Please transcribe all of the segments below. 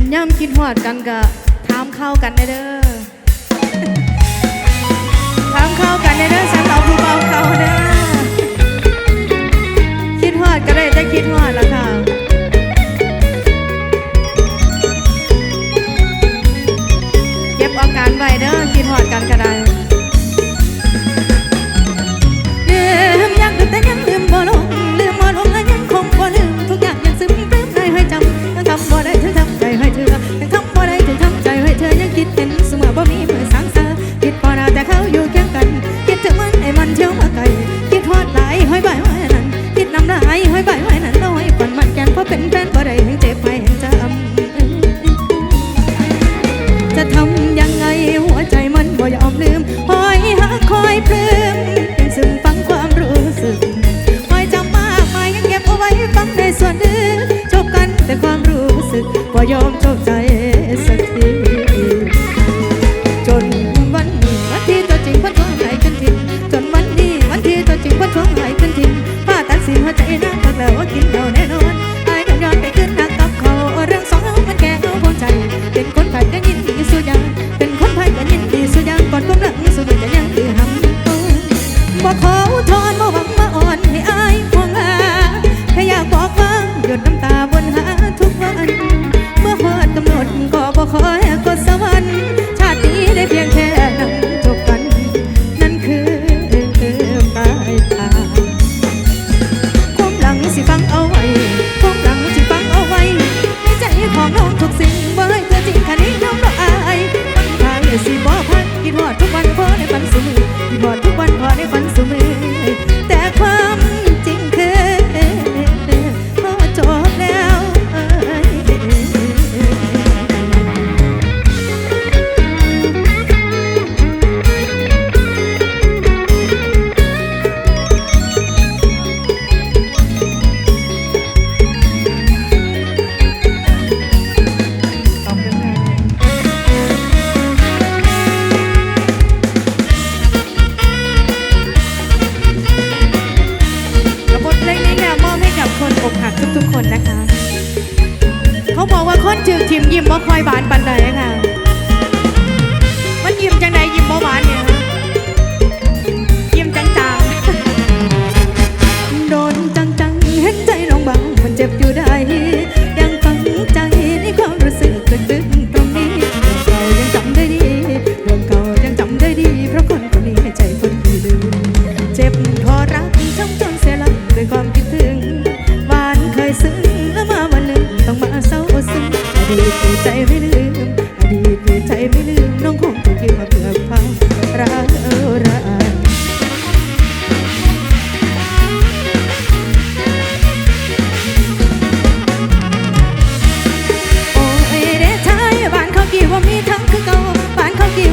นย่ำคิดหอดกันก็ถามเข้ากันได้เด้อถามเข้ากันได้เด้อฉันเอาผู้เบาเขาเด้อคิดหอดก็ได้แต่คิดหอดละ หักทุกๆคนนะคะ เขาบอกว่าคนจืดทิมยิ้มบ่คอยบานปันใดค่ะ มันยิ้มจังใดยิ้มบ่หวานเนี่ย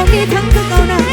บ่มีทั้งคือเก่านะ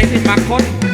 ลิงยังไหนสิมักคนนี่